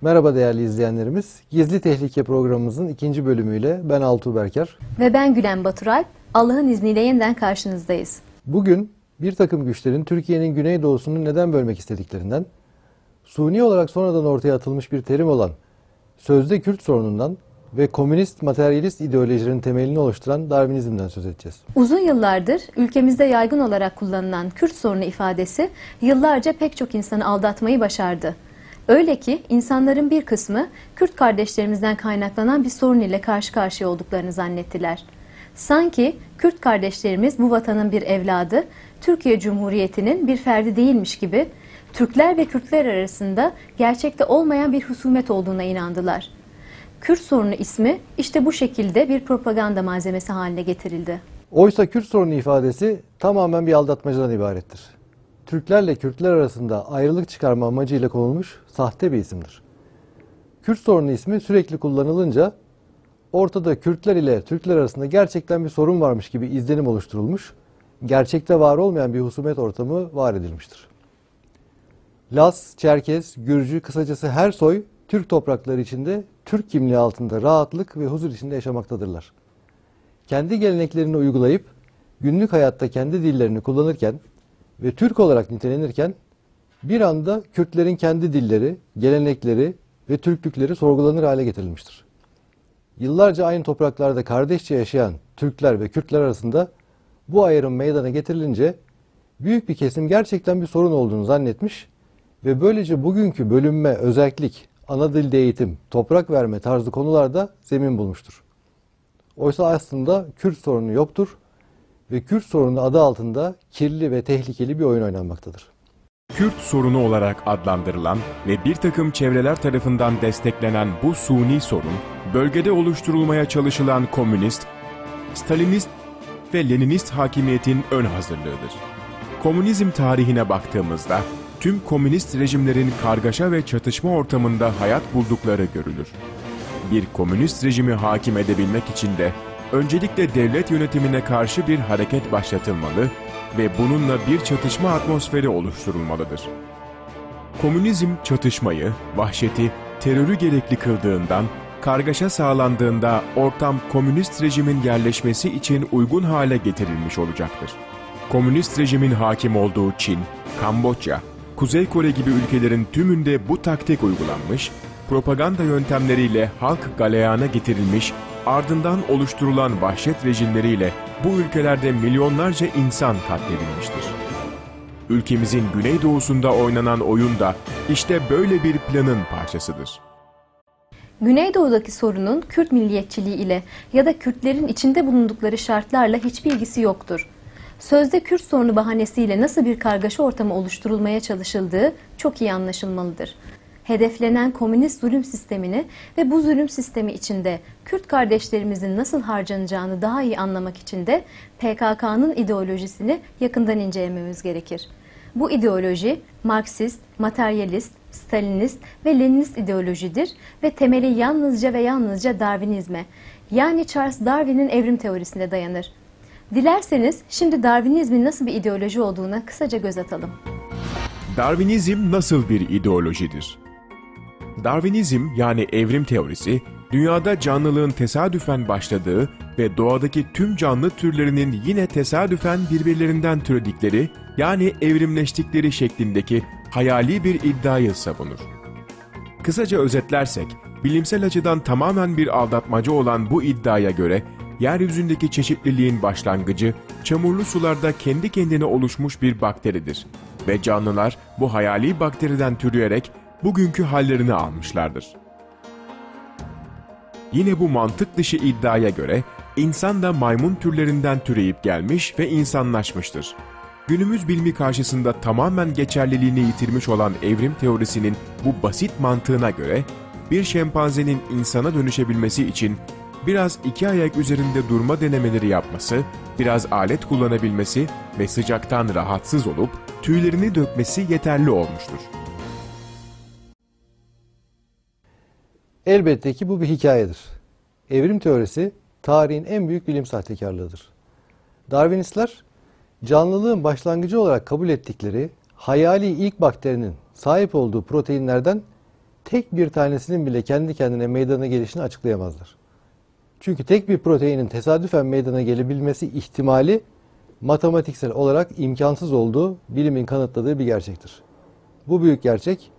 Merhaba değerli izleyenlerimiz. Gizli Tehlike programımızın ikinci bölümüyle ben Altuğ Berker. Ve ben Gülen Baturalp. Allah'ın izniyle yeniden karşınızdayız. Bugün bir takım güçlerin Türkiye'nin güneydoğusunu neden bölmek istediklerinden, suni olarak sonradan ortaya atılmış bir terim olan sözde Kürt sorunundan ve komünist materyalist ideolojilerin temelini oluşturan Darwinizmden söz edeceğiz. Uzun yıllardır ülkemizde yaygın olarak kullanılan Kürt sorunu ifadesi yıllarca pek çok insanı aldatmayı başardı. Öyle ki insanların bir kısmı Kürt kardeşlerimizden kaynaklanan bir sorun ile karşı karşıya olduklarını zannettiler. Sanki Kürt kardeşlerimiz bu vatanın bir evladı, Türkiye Cumhuriyeti'nin bir ferdi değilmiş gibi Türkler ve Kürtler arasında gerçekte olmayan bir husumet olduğuna inandılar. Kürt sorunu ismi işte bu şekilde bir propaganda malzemesi haline getirildi. Oysa Kürt sorunu ifadesi tamamen bir aldatmacadan ibarettir. Türklerle Kürtler arasında ayrılık çıkarma amacıyla konulmuş sahte bir isimdir. Kürt sorunu ismi sürekli kullanılınca ortada Kürtler ile Türkler arasında gerçekten bir sorun varmış gibi izlenim oluşturulmuş, gerçekte var olmayan bir husumet ortamı var edilmiştir. Las, Çerkez, Gürcü, kısacası her soy Türk toprakları içinde Türk kimliği altında rahatlık ve huzur içinde yaşamaktadırlar. Kendi geleneklerini uygulayıp günlük hayatta kendi dillerini kullanırken ve Türk olarak nitelenirken bir anda Kürtlerin kendi dilleri, gelenekleri ve Türklükleri sorgulanır hale getirilmiştir. Yıllarca aynı topraklarda kardeşçe yaşayan Türkler ve Kürtler arasında bu ayrım meydana getirilince büyük bir kesim gerçekten bir sorun olduğunu zannetmiş ve böylece bugünkü bölünme, özellik, ana dilde eğitim, toprak verme tarzı konularda zemin bulmuştur. Oysa aslında Kürt sorunu yoktur ve Kürt sorunu adı altında kirli ve tehlikeli bir oyun oynanmaktadır. Kürt sorunu olarak adlandırılan ve bir takım çevreler tarafından desteklenen bu suni sorun, bölgede oluşturulmaya çalışılan komünist, Stalinist ve Leninist hakimiyetin ön hazırlığıdır. Komünizm tarihine baktığımızda tüm komünist rejimlerin kargaşa ve çatışma ortamında hayat buldukları görülür. Bir komünist rejimi hakim edebilmek için de öncelikle devlet yönetimine karşı bir hareket başlatılmalı ve bununla bir çatışma atmosferi oluşturulmalıdır. Komünizm çatışmayı, vahşeti, terörü gerekli kıldığından, kargaşa sağlandığında ortam komünist rejimin yerleşmesi için uygun hale getirilmiş olacaktır. Komünist rejimin hakim olduğu Çin, Kamboçya, Kuzey Kore gibi ülkelerin tümünde bu taktik uygulanmış, propaganda yöntemleriyle halk galeyana getirilmiş, ardından oluşturulan vahşet rejimleriyle bu ülkelerde milyonlarca insan katledilmiştir. Ülkemizin güneydoğusunda oynanan oyun da işte böyle bir planın parçasıdır. Güneydoğu'daki sorunun Kürt milliyetçiliği ile ya da Kürtlerin içinde bulundukları şartlarla hiçbir ilgisi yoktur. Sözde Kürt sorunu bahanesiyle nasıl bir kargaşa ortamı oluşturulmaya çalışıldığı çok iyi anlaşılmalıdır. Hedeflenen komünist zulüm sistemini ve bu zulüm sistemi içinde Kürt kardeşlerimizin nasıl harcanacağını daha iyi anlamak için de PKK'nın ideolojisini yakından incelememiz gerekir. Bu ideoloji Marksist, materyalist, Stalinist ve Leninist ideolojidir ve temeli yalnızca ve yalnızca Darwinizme yani Charles Darwin'in evrim teorisine dayanır. Dilerseniz şimdi Darwinizmin nasıl bir ideoloji olduğuna kısaca göz atalım. Darwinizm nasıl bir ideolojidir? Darwinizm yani evrim teorisi, dünyada canlılığın tesadüfen başladığı ve doğadaki tüm canlı türlerinin yine tesadüfen birbirlerinden türedikleri yani evrimleştikleri şeklindeki hayali bir iddiayı savunur. Kısaca özetlersek, bilimsel açıdan tamamen bir aldatmaca olan bu iddiaya göre yeryüzündeki çeşitliliğin başlangıcı çamurlu sularda kendi kendine oluşmuş bir bakteridir ve canlılar bu hayali bakteriden türüyerek bugünkü hallerini almışlardır. Yine bu mantık dışı iddiaya göre insan da maymun türlerinden türeyip gelmiş ve insanlaşmıştır. Günümüz bilimi karşısında tamamen geçerliliğini yitirmiş olan evrim teorisinin bu basit mantığına göre bir şempanzenin insana dönüşebilmesi için biraz iki ayak üzerinde durma denemeleri yapması, biraz alet kullanabilmesi ve sıcaktan rahatsız olup tüylerini dökmesi yeterli olmuştur. Elbette ki bu bir hikayedir. Evrim teorisi tarihin en büyük bilim sahtekarlığıdır. Darwinistler canlılığın başlangıcı olarak kabul ettikleri hayali ilk bakterinin sahip olduğu proteinlerden tek bir tanesinin bile kendi kendine meydana gelişini açıklayamazlar. Çünkü tek bir proteinin tesadüfen meydana gelebilmesi ihtimali matematiksel olarak imkansız olduğu bilimin kanıtladığı bir gerçektir. Bu büyük gerçek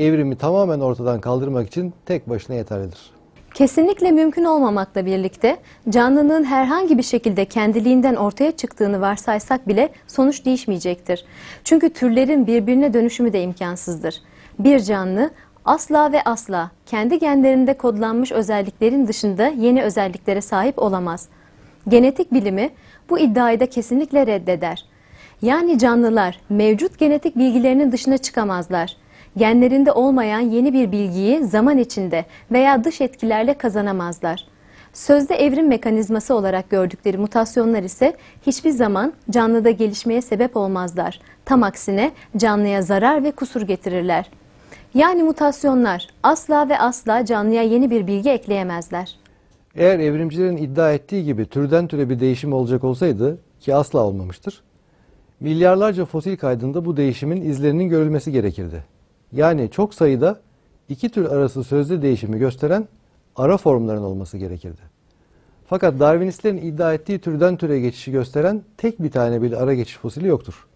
evrimi tamamen ortadan kaldırmak için tek başına yeterlidir. Kesinlikle mümkün olmamakla birlikte canlının herhangi bir şekilde kendiliğinden ortaya çıktığını varsaysak bile sonuç değişmeyecektir. Çünkü türlerin birbirine dönüşümü de imkansızdır. Bir canlı asla ve asla kendi genlerinde kodlanmış özelliklerin dışında yeni özelliklere sahip olamaz. Genetik bilimi bu iddiayı da kesinlikle reddeder. Yani canlılar mevcut genetik bilgilerinin dışına çıkamazlar. Genlerinde olmayan yeni bir bilgiyi zaman içinde veya dış etkilerle kazanamazlar. Sözde evrim mekanizması olarak gördükleri mutasyonlar ise hiçbir zaman canlıda gelişmeye sebep olmazlar. Tam aksine canlıya zarar ve kusur getirirler. Yani mutasyonlar asla ve asla canlıya yeni bir bilgi ekleyemezler. Eğer evrimcilerin iddia ettiği gibi türden türe bir değişim olacak olsaydı ki asla olmamıştır, milyarlarca fosil kaydında bu değişimin izlerinin görülmesi gerekirdi. Yani çok sayıda iki tür arası sözde değişimi gösteren ara formların olması gerekirdi. Fakat Darwinistlerin iddia ettiği türden türe geçişi gösteren tek bir tane bile ara geçiş fosili yoktur.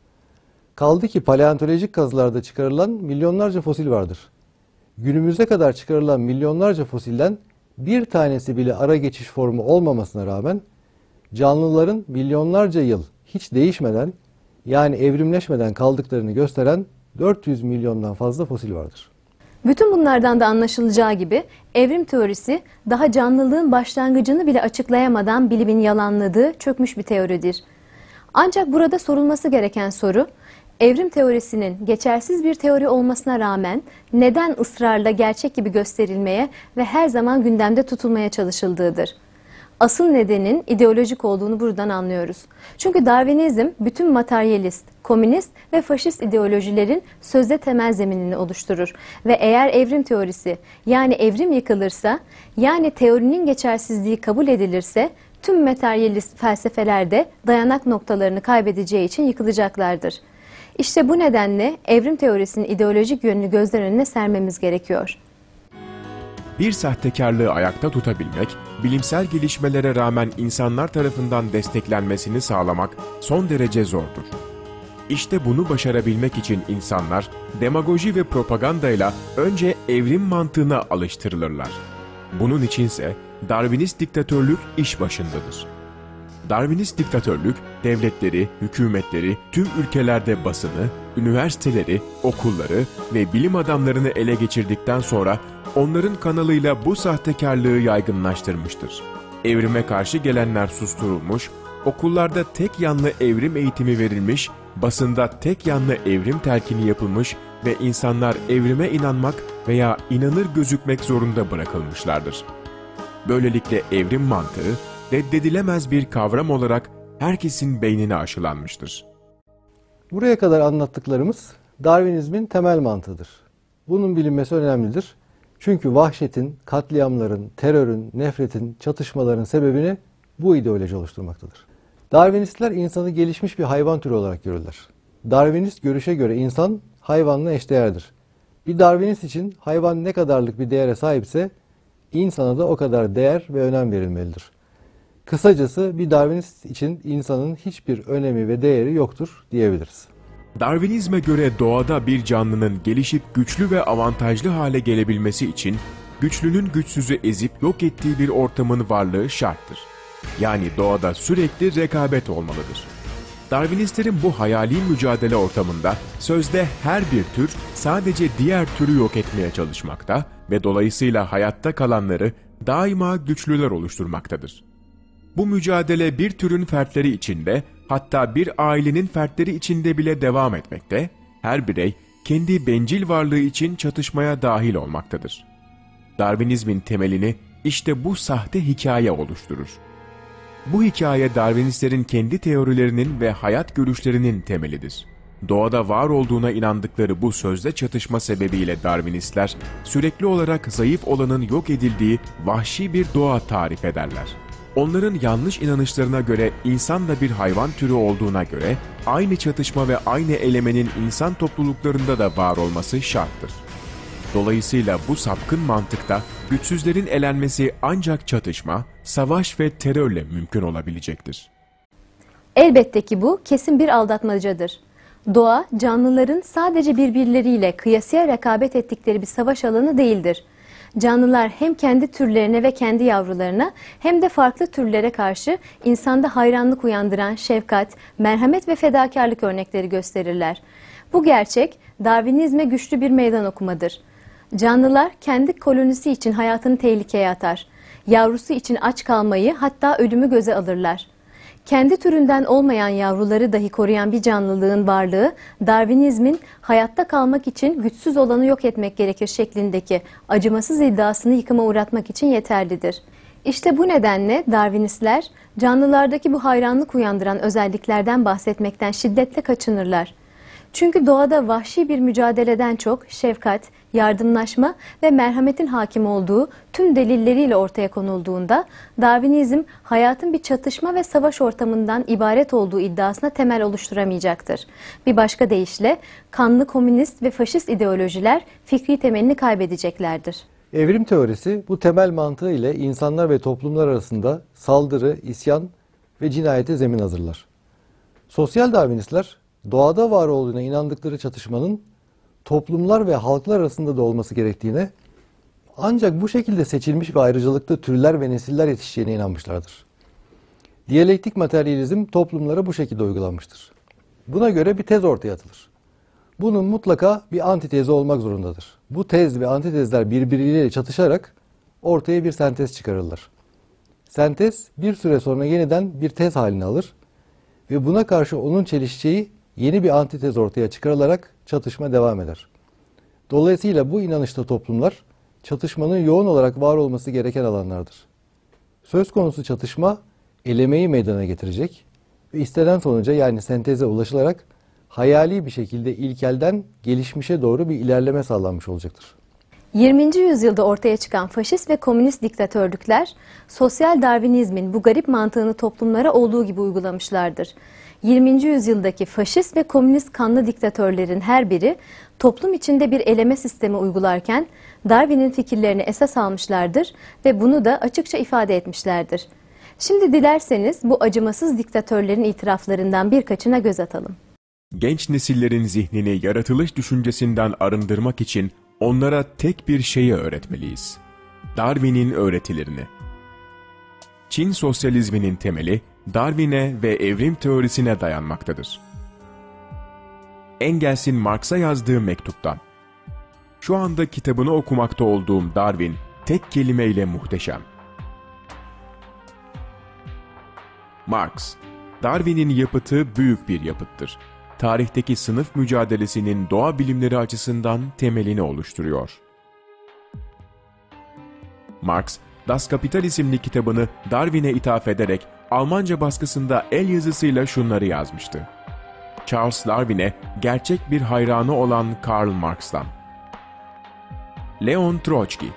Kaldı ki paleontolojik kazılarda çıkarılan milyonlarca fosil vardır. Günümüze kadar çıkarılan milyonlarca fosilden bir tanesi bile ara geçiş formu olmamasına rağmen canlıların milyonlarca yıl hiç değişmeden yani evrimleşmeden kaldıklarını gösteren 400 milyondan fazla fosil vardır. Bütün bunlardan da anlaşılacağı gibi evrim teorisi daha canlılığın başlangıcını bile açıklayamadan bilimin yalanladığı çökmüş bir teoridir. Ancak burada sorulması gereken soru, evrim teorisinin geçersiz bir teori olmasına rağmen neden ısrarla gerçek gibi gösterilmeye ve her zaman gündemde tutulmaya çalışıldığıdır. Asıl nedenin ideolojik olduğunu buradan anlıyoruz. Çünkü Darwinizm bütün materyalist, komünist ve faşist ideolojilerin sözde temel zeminini oluşturur. Ve eğer evrim teorisi yani evrim yıkılırsa yani teorinin geçersizliği kabul edilirse tüm materyalist felsefelerde dayanak noktalarını kaybedeceği için yıkılacaklardır. İşte bu nedenle evrim teorisinin ideolojik yönünü gözler önüne sermemiz gerekiyor. Bir sahtekarlığı ayakta tutabilmek, bilimsel gelişmelere rağmen insanlar tarafından desteklenmesini sağlamak son derece zordur. İşte bunu başarabilmek için insanlar demagoji ve propagandayla önce evrim mantığına alıştırılırlar. Bunun içinse Darwinist diktatörlük iş başındadır. Darwinist diktatörlük, devletleri, hükümetleri, tüm ülkelerde basını, üniversiteleri, okulları ve bilim adamlarını ele geçirdikten sonra onların kanalıyla bu sahtekarlığı yaygınlaştırmıştır. Evrime karşı gelenler susturulmuş, okullarda tek yanlı evrim eğitimi verilmiş, basında tek yanlı evrim telkini yapılmış ve insanlar evrime inanmak veya inanır gözükmek zorunda bırakılmışlardır. Böylelikle evrim mantığı reddedilemez bir kavram olarak herkesin beynine aşılanmıştır. Buraya kadar anlattıklarımız Darwinizmin temel mantığıdır. Bunun bilinmesi önemlidir. Çünkü vahşetin, katliamların, terörün, nefretin, çatışmaların sebebini bu ideoloji oluşturmaktadır. Darwinistler insanı gelişmiş bir hayvan türü olarak görürler. Darwinist görüşe göre insan hayvanla eşdeğerdir. Bir Darwinist için hayvan ne kadarlık bir değere sahipse insana da o kadar değer ve önem verilmelidir. Kısacası bir Darwinist için insanın hiçbir önemi ve değeri yoktur diyebiliriz. Darwinizme göre doğada bir canlının gelişip güçlü ve avantajlı hale gelebilmesi için güçlünün güçsüzü ezip yok ettiği bir ortamın varlığı şarttır. Yani doğada sürekli rekabet olmalıdır. Darwinistlerin bu hayali mücadele ortamında sözde her bir tür sadece diğer türü yok etmeye çalışmakta ve dolayısıyla hayatta kalanları daima güçlüler oluşturmaktadır. Bu mücadele bir türün fertleri içinde hatta bir ailenin fertleri içinde bile devam etmekte, her birey kendi bencil varlığı için çatışmaya dahil olmaktadır. Darwinizmin temelini işte bu sahte hikaye oluşturur. Bu hikaye Darwinistlerin kendi teorilerinin ve hayat görüşlerinin temelidir. Doğada var olduğuna inandıkları bu sözde çatışma sebebiyle Darwinistler sürekli olarak zayıf olanın yok edildiği vahşi bir doğa tarif ederler. Onların yanlış inanışlarına göre insan da bir hayvan türü olduğuna göre aynı çatışma ve aynı elemenin insan topluluklarında da var olması şarttır. Dolayısıyla bu sapkın mantıkta güçsüzlerin elenmesi ancak çatışma, savaş ve terörle mümkün olabilecektir. Elbette ki bu kesin bir aldatmacadır. Doğa, canlıların sadece birbirleriyle kıyasıya rekabet ettikleri bir savaş alanı değildir. Canlılar hem kendi türlerine ve kendi yavrularına hem de farklı türlere karşı insanda hayranlık uyandıran şefkat, merhamet ve fedakarlık örnekleri gösterirler. Bu gerçek Darwinizme güçlü bir meydan okumadır. Canlılar kendi kolonisi için hayatını tehlikeye atar. Yavrusu için aç kalmayı hatta ölümü göze alırlar. Kendi türünden olmayan yavruları dahi koruyan bir canlılığın varlığı Darwinizmin hayatta kalmak için güçsüz olanı yok etmek gerekir şeklindeki acımasız iddiasını yıkıma uğratmak için yeterlidir. İşte bu nedenle Darwinistler canlılardaki bu hayranlık uyandıran özelliklerden bahsetmekten şiddetle kaçınırlar. Çünkü doğada vahşi bir mücadeleden çok şefkat, yardımlaşma ve merhametin hakim olduğu tüm delilleriyle ortaya konulduğunda Darwinizm hayatın bir çatışma ve savaş ortamından ibaret olduğu iddiasına temel oluşturamayacaktır. Bir başka deyişle kanlı komünist ve faşist ideolojiler fikri temelini kaybedeceklerdir. Evrim teorisi bu temel mantığı ile insanlar ve toplumlar arasında saldırı, isyan ve cinayete zemin hazırlar. Sosyal Darwinistler doğada var olduğuna inandıkları çatışmanın toplumlar ve halklar arasında da olması gerektiğine ancak bu şekilde seçilmiş ve ayrıcalıklı türler ve nesiller yetişeceğine inanmışlardır. Diyalektik materyalizm toplumlara bu şekilde uygulanmıştır. Buna göre bir tez ortaya atılır. Bunun mutlaka bir antitezi olmak zorundadır. Bu tez ve antitezler birbiriyle çatışarak ortaya bir sentez çıkarırlar. Sentez bir süre sonra yeniden bir tez halini alır ve buna karşı onun çelişeceği yeni bir antitez ortaya çıkarılarak çatışma devam eder. Dolayısıyla bu inanışta toplumlar çatışmanın yoğun olarak var olması gereken alanlardır. Söz konusu çatışma elemeyi meydana getirecek ve istenen sonuca yani senteze ulaşılarak hayali bir şekilde ilkelden gelişmişe doğru bir ilerleme sağlanmış olacaktır. 20. yüzyılda ortaya çıkan faşist ve komünist diktatörlükler sosyal darwinizmin bu garip mantığını toplumlara olduğu gibi uygulamışlardır. 20. yüzyıldaki faşist ve komünist kanlı diktatörlerin her biri toplum içinde bir eleme sistemi uygularken Darwin'in fikirlerini esas almışlardır ve bunu da açıkça ifade etmişlerdir. Şimdi dilerseniz bu acımasız diktatörlerin itiraflarından birkaçına göz atalım. Genç nesillerin zihnini yaratılış düşüncesinden arındırmak için onlara tek bir şeyi öğretmeliyiz. Darwin'in öğretilerini. Çin sosyalizminin temeli Darwin'e ve evrim teorisine dayanmaktadır. Engels'in Marx'a yazdığı mektuptan. Şu anda kitabını okumakta olduğum Darwin tek kelimeyle muhteşem. Marx, Darwin'in yapıtı büyük bir yapıttır. Tarihteki sınıf mücadelesinin doğa bilimleri açısından temelini oluşturuyor. Marx, Das Kapital isimli kitabını Darwin'e ithaf ederek Almanca baskısında el yazısıyla şunları yazmıştı. Charles Darwin'e gerçek bir hayranı olan Karl Marx'tan. Leon Trotsky,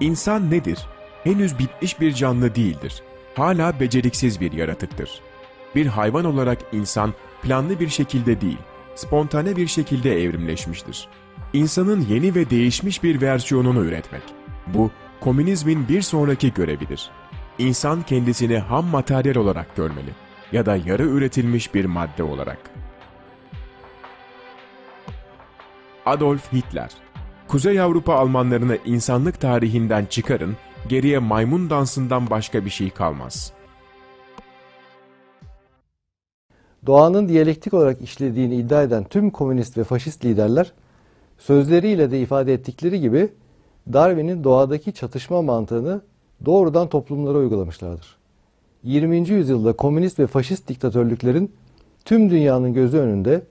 İnsan nedir? Henüz bitmiş bir canlı değildir. Hala beceriksiz bir yaratıktır. Bir hayvan olarak insan planlı bir şekilde değil, spontane bir şekilde evrimleşmiştir. İnsanın yeni ve değişmiş bir versiyonunu üretmek. Bu, komünizmin bir sonraki görevidir. İnsan kendisini ham materyal olarak görmeli ya da yarı üretilmiş bir madde olarak. Adolf Hitler Kuzey Avrupa Almanlarını insanlık tarihinden çıkarın, geriye maymun dansından başka bir şey kalmaz. Doğanın diyalektik olarak işlediğini iddia eden tüm komünist ve faşist liderler sözleriyle de ifade ettikleri gibi Darwin'in doğadaki çatışma mantığını doğrudan toplumlara uygulamışlardır. 20. yüzyılda komünist ve faşist diktatörlüklerin tüm dünyanın gözü önünde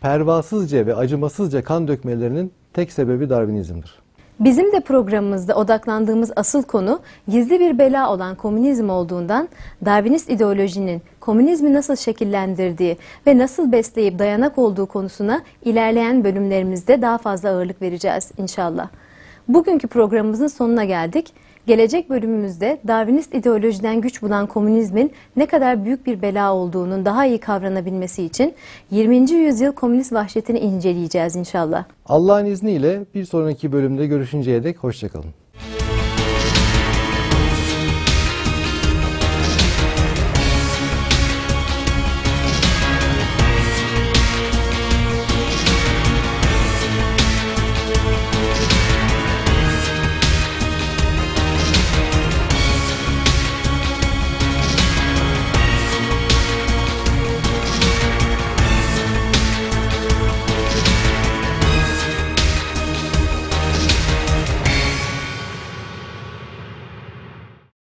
pervasızca ve acımasızca kan dökmelerinin tek sebebi Darwinizmdir. Bizim de programımızda odaklandığımız asıl konu gizli bir bela olan komünizm olduğundan Darwinist ideolojinin komünizmi nasıl şekillendirdiği ve nasıl besleyip dayanak olduğu konusuna ilerleyen bölümlerimizde daha fazla ağırlık vereceğiz inşallah. Bugünkü programımızın sonuna geldik. Gelecek bölümümüzde Darwinist ideolojiden güç bulan komünizmin ne kadar büyük bir bela olduğunun daha iyi kavranabilmesi için 20. yüzyıl komünist vahşetini inceleyeceğiz inşallah. Allah'ın izniyle bir sonraki bölümde görüşünceye dek hoşçakalın.